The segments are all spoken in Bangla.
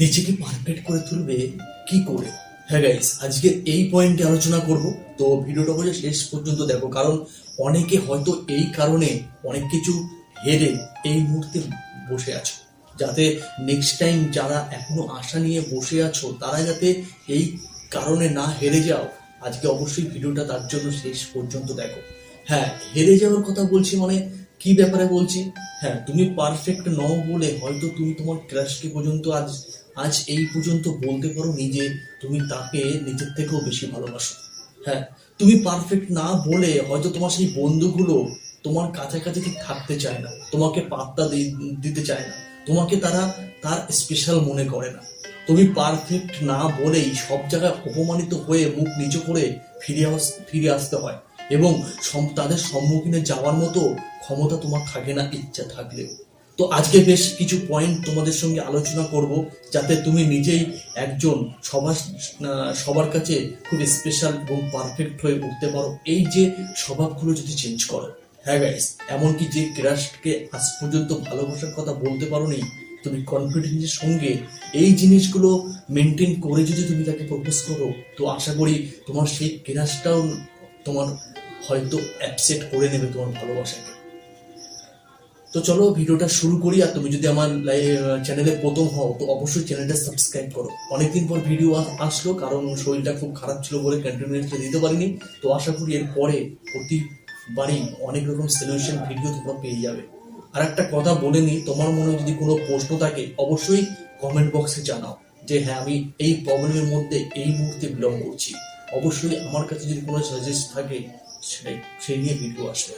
নিজেকে পারফেক্ট করে তুলবে কি করে? হ্যাঁ গাইস আজকে এই পয়েন্টে আলোচনা করব। তো ভিডিওটা বলে শেষ পর্যন্ত দেখো। কারণ অনেকে হয়তো এই কারণে অনেক কিছু হেরে এই মুহূর্তে বসে আছো। যাতে নেক্সট টাইম যারা এখনও আশা নিয়ে বসে আছো, তারা যাতে এই কারণে না হেরে যাও। আজকে অবশ্যই ভিডিওটা তার জন্য শেষ পর্যন্ত দেখো। হ্যাঁ হেরে যাওয়ার কথা বলছি মানে কি ব্যাপারে বলছি? হ্যাঁ তুমি পারফেক্ট নও বলে হয়তো তুমি তোমার ক্রাশকে পর্যন্ত আজ আজ এই পর্যন্ত বলতে পারো নিজে তুমি তাকে নিজের থেকেও বেশি ভালোবাসো। হ্যাঁ তুমি পারফেক্ট না বলে হয়তো তোমার সেই বন্ধুগুলো তোমার কাছাকাছি ঠিক থাকতে চায় না, তোমাকে পাত্তা দিতে চায় না, তোমাকে তারা তার স্পেশাল মনে করে না। তুমি পারফেক্ট না বলেই সব জায়গায় অপমানিত হয়ে মুখ নিচু করে ফিরে আস, ফিরে আসতে হয় এবং তাদের সম্মুখীনে যাওয়ার মতো ক্ষমতা তোমার থাকে না, ইচ্ছা থাকলেও। তো আজকে বেশ কিছু পয়েন্ট তোমাদের সঙ্গে আলোচনা করব, যাতে তুমি নিজেই একজন সবার সবার কাছে খুব স্পেশাল এবং পারফেক্ট হয়ে উঠতে পারো। এই যে স্বভাবগুলো যদি চেঞ্জ করো। হ্যাঁ গাইস এমনকি যে ক্রাশকে আজ পর্যন্ত ভালোবাসার কথা বলতে পারো নি তুমি কনফিডেন্সের সঙ্গে এই জিনিসগুলো মেনটেন করে যদি তুমি তাকে প্রপোজ করো, তো আশা করি তোমার সেই ক্রাশটাও তোমার হয়তো অ্যাপসেট করে নেবে তোমার ভালোবাসাকে। তো চলো ভিডিওটা শুরু করি আর তুমি যদি আমার চ্যানেলে প্রথম হও, তো অবশ্যই চ্যানেলটা সাবস্ক্রাইব করো। অনেকদিন পর ভিডিও আসলো, কারণ শরীরটা খুব খারাপ ছিল বলে কন্টিনিউসলি দিতে পারিনি। তো আশা করি এর পরে প্রতিবারই অনেক রকম সলিউশন ভিডিও তোমরা পেয়ে যাবে। আর একটা কথা বলে নিই, তোমার মনে যদি কোনো প্রশ্ন থাকে, অবশ্যই কমেন্ট বক্সে জানাও যে হ্যাঁ আমি এই প্রবলেমের মধ্যে এই মুহূর্তে বিলং করছি। অবশ্যই আমার কাছে যদি কোনো সাজেস্ট থাকে, সেটাই, সেই নিয়ে ভিডিও আসবে।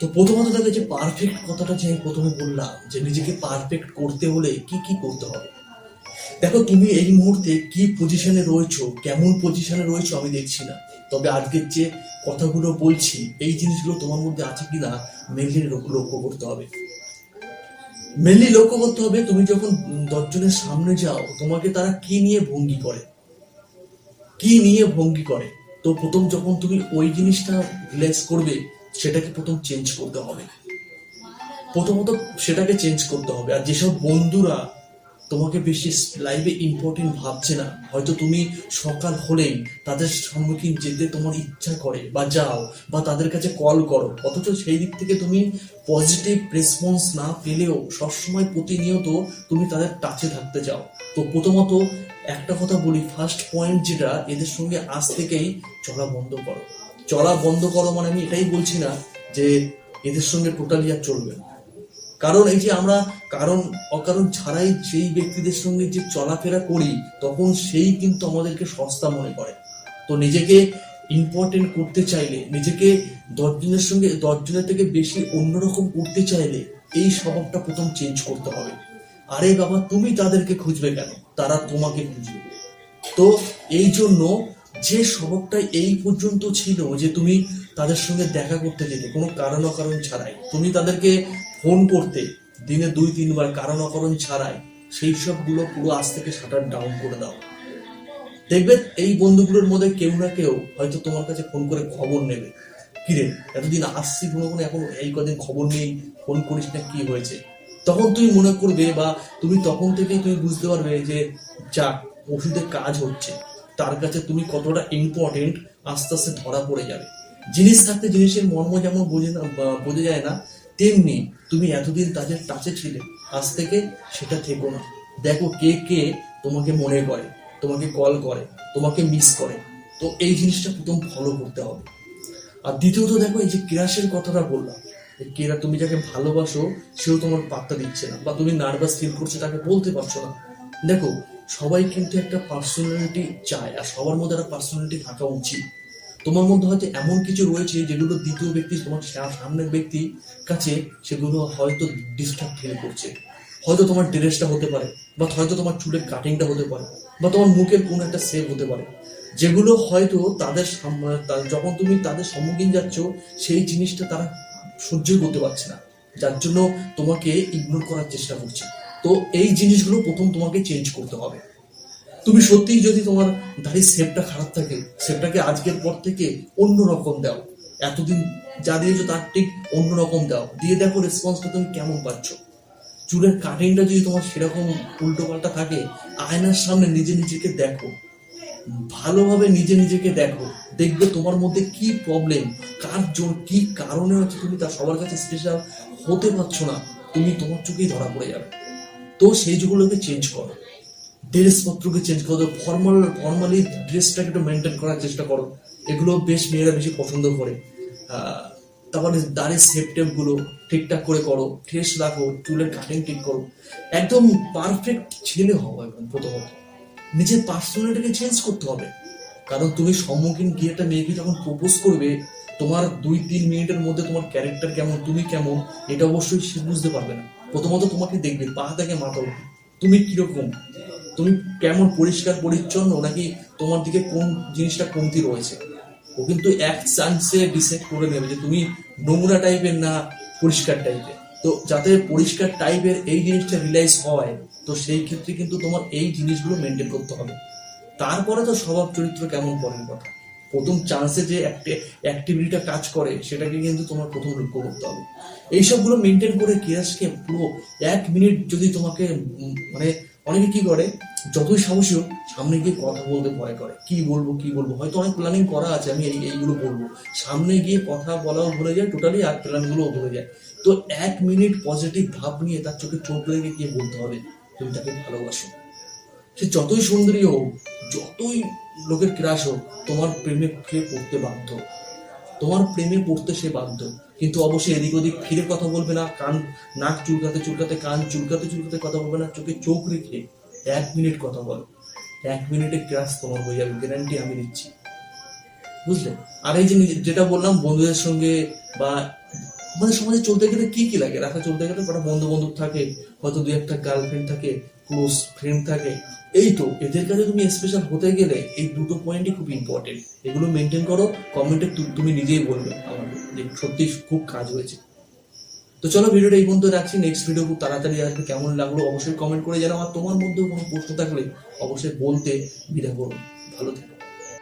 তো প্রথমত দেখো যে পারফেক্ট কথাটা যে আমি প্রথমে বললাম, যে নিজেকে পারফেক্ট করতে হলে কি কি করতে হবে? দেখো, তুমি এই মুহূর্তে কি পজিশনে রয়েছো, কেমন পজিশনে রয়েছো আমি দেখছি না। তবে আজকের যে কথাগুলো বলছি, এই জিনিসগুলো তোমার মধ্যে আছে কিনা মেনলি লক্ষ্য করতে হবে। মেনলি লক্ষ্য করতে হবে তুমি যখন দশজনের সামনে যাও, তোমাকে তারা কি নিয়ে ভঙ্গি করে? কি নিয়ে ভঙ্গি করে? তো প্রথম যখন তুমি ওই জিনিসটা রিলাইজ করবে সেটাকে প্রথম চেঞ্জ করতে হবে। প্রথমত সেটাকে চেঞ্জ করতে হবে। আর যেসব বন্ধুরা তোমাকে বেশি লাইফে ইম্পর্টেন্ট ভাবছে না, হয়তো তুমি সকাল হলেই তাদের সম্মুখীন যেতে তোমার ইচ্ছা করে বা যাও বা তাদের কাছে কল করো। অথচ সেই দিক থেকে তুমি পজিটিভ রেসপন্স না পেলেও সবসময় প্রতিনিয়ত তুমি তাদের টাচে থাকতে চাও। তো প্রথমত একটা কথা বলি ফার্স্ট পয়েন্ট যেটা, এদের সঙ্গে আজ থেকেই চলা বন্ধ করো। চলা বন্ধ করো মানে আমি এটাই বলছি না যে এদের সঙ্গে টোটালি আর চলবে না। কারণ এই যে আমরা কারণ, অকারণ ছাড়াই সেই ব্যক্তিদের সঙ্গে যে চলাফেরা করি, তখন সেই কিন্তু আমাদেরকে সস্তা মনে করে। তো নিজেকে ইম্পর্টেন্ট করতে চাইলে, নিজেকে দশজনের সঙ্গে, দশজনের থেকে বেশি অন্যরকম করতে চাইলে এই স্বভাবটা প্রথম চেঞ্জ করতে হবে। আরে বাবা, তুমি তাদেরকে খুঁজবে কেন? তারা তোমাকে খুঁজবে। তো এই জন্য যে স্বভাবটা এই পর্যন্ত ছিল যে তুমি তাদের সঙ্গে দেখা করতে যেতে, কোনো কারণ অকারণ ছাড়াই। তুমি তাদেরকে ফোন করতে, দিনে দুই, তিনবার কারণ অকারণ ছাড়াই, সেই সবগুলো পুরো আজ থেকে শাটার ডাউন করে দাও। দেখবে এই বন্ধুগুলোর মধ্যে কেউ না কেউ হয়তো তোমার কাছে ফোন করে খবর নেবে। কিরে, এতদিন আসছি কোনো কোনো, এখন এই কদিন খবর নেই ফোন করিস না, কি হয়েছে? তখন তুমি মনে করবে বা তুমি তখন থেকেই তুমি বুঝতে পারবে যে, যাক, ওষুধের কাজ হচ্ছে। তার কাছে তুমি কতটা ইম্পর্টেন্ট আস্তে আস্তে ধরা পড়ে যাবে। জিনিস থাকতে জিনিসের মর্ম যেমন বোঝে না বোঝা যায় না, তেমনি তুমি এতদিন তাদের টাচে ছিলে, আজ থেকে সেটা থেকো না। দেখো কে কে তোমাকে মনে করে, তোমাকে কল করে, তোমাকে মিস করে। তো এই জিনিসটা প্রথম ফলো করতে হবে। আর দ্বিতীয়ত দেখো, এই যে কেরাসের কথাটা বললাম কেরা তুমি যাকে ভালোবাসো, সেও তোমার পাত্তা দিচ্ছে না, বা তুমি নার্ভাস ফিল করছ, তাকে বলতে পারছ না। দেখো সবাই কিন্তু একটা পার্সোনালিটি চায় আর সবার মধ্যে একটা পার্সোনালিটি থাকা উচিত। তোমার মধ্যে হয়তো এমন কিছু রয়েছে যেগুলো দ্বিতীয় ব্যক্তি তোমার সামনের ব্যক্তি কাছে সেগুলো হয়তো ডিস্টার্ব ফিল করছে। হয়তো তোমার ড্রেসটা হতে পারে বা হয়তো তোমার চুলের কাটিংটা হতে পারে বা তোমার মুখের কোন একটা সেভ হতে পারে। যেগুলো হয়তো তাদের যখন তুমি তাদের সম্মুখীন যাচ্ছ, সেই জিনিসটা তারা সহ্যই করতে পারছে না। যার জন্য তোমাকে ইগনোর করার চেষ্টা করছে। তো এই জিনিসগুলো প্রথম তোমাকে চেঞ্জ করতে হবে। তুমি সত্যিই যদি তোমার দাড়ির শেপটা খারাপ থাকে শেপটাকে আজকের পর থেকে অন্য রকম দাও। এতদিন যা দিয়েছ তার ঠিক অন্য রকম দাও। দিয়ে দেখো রেসপন্সটা তুমি কেমন পাচ্ছ। চুলের কাটিংটা যদি তোমার সেরকম উল্টো পাল্টা থাকে, আয়নার সামনে নিজে নিজেকে দেখো। ভালোভাবে নিজে নিজেকে দেখো। দেখবে তোমার মধ্যে কি প্রবলেম কার জোর, কি কারণে হচ্ছে তুমি তা সবার কাছে স্পেশাল হতে পারছ না। তুমি তোমার চোখেই ধরা পড়ে যাবে। তো সেই যেগুলোকে চেঞ্জ করো ড্রেসপত্রকে চেঞ্জ করো ফর্মাল ফর্মালি ড্রেসটাকে একটু মেনটেন করার চেষ্টা করো। এগুলো বেশ মেয়েরা বেশি পছন্দ করে। তারপরে দাড়ির সেপ টেপগুলো ঠিকঠাক করে করো ফ্রেশ রাখো, চুলের কাটিং ঠিক করো। একদম পারফেক্ট ছেলে হও একদম প্রথমত। নিজের পার্সোনালিটিকে চেঞ্জ করতে হবে। কারণ তুমি সম্মুখীন গিয়ে একটা মেয়েকে যখন প্রপোজ করবে, তোমার দুই তিন মিনিটের মধ্যে তোমার ক্যারেক্টার কেমন, তুমি কেমন, এটা অবশ্যই সে বুঝতে পারবে না। প্রথমত তোমাকে দেখবে, পা থেকে মাথা তুমি কীরকম? তুমি কেমন পরিষ্কার, পরিচ্ছন্ন? নাকি তোমার দিকে কোন জিনিসটা কমতি রয়েছে? ও কিন্তু এক চান্সে ডিসাইড করে নেবে যে তুমি নোংরা টাইপের না পরিষ্কার টাইপের তো যাতে পরিষ্কার টাইপের এই জিনিসটা রিলাইজ হয়, তো সেই ক্ষেত্রে কিন্তু তোমার এই জিনিসগুলো মেনটেন করতে হবে। তারপরে তো স্বভাব চরিত্র কেমন পরের কথা। প্রথম চান্সে যে অ্যাক্টিভিটিটা কাজ করে, সেটাকে কিন্তু তোমার প্রথম লক্ষ্য করতে হবে। এইসবগুলো মেনটেন করে কেরাসকে পুরো এক মিনিট যদি তোমাকে মানে অনেকে কি করে, যতই সাহসী হোক, সামনে গিয়ে কথা বলতে ভয় করে। কি বলব কি বলব? হয়তো অনেক প্ল্যানিং করা আছে, আমি এই, এইগুলো বলব। সামনে গিয়ে কথা বলাও ভুলে যায় টোটালি আর প্ল্যানগুলোও ভুলে যায়। তো এক মিনিট পজিটিভ ভাব নিয়ে তার চোখে চোখ লেগে গিয়ে বলতে হবে তুমি তাকে ভালোবাসো। সে যতই সুন্দরী হোক, যতই লোকের ক্রাশ হোক, তোমার প্রেমে পড়তে বাধ্য? তোমার প্রেমে পড়তে সে বাধ্য। কিন্তু অবশ্যই এদিক ওদিক ফিরে কথা বলবে না, কান, নাক চুলকাতে চুলকাতে, কান চুলকাতে চুলকাতে কথা বলবে না, চোখে চোখ রেখে এক মিনিট কথা বলো। এক মিনিটে ক্রাশ তোমার হয়ে যাবে গ্যারান্টি আমি দিচ্ছি। বুঝলে? আর এই যে যেটা বললাম, বন্ধুদের সঙ্গে বা আমাদের সমাজে চলতে গেলে কি কি লাগে? রাখা চলতে গেলে কটা বন্ধু বান্ধব থাকে, হয়তো দু একটা গার্লফ্রেন্ড থাকে ক্লোজ ফ্রেন্ড থাকে। এই তো, এদের কাছে তুমি স্পেশাল হতে গেলে এই দুটো পয়েন্টই খুব ইম্পর্টেন্ট এগুলো মেনটেন করো কমেন্টে তুমি নিজেই বলবে আমাকে যে সত্যি খুব কাজ হয়েছে। তো চলো ভিডিওটা এই পর্যন্ত রাখছি নেক্সট ভিডিও খুব তাড়াতাড়ি আসবে, কেমন লাগল অবশ্যই কমেন্ট করে জানাও। আর তোমার মধ্যেও কোনো প্রশ্ন থাকলে অবশ্যই বলতে বিদা করো ভালো থেকো।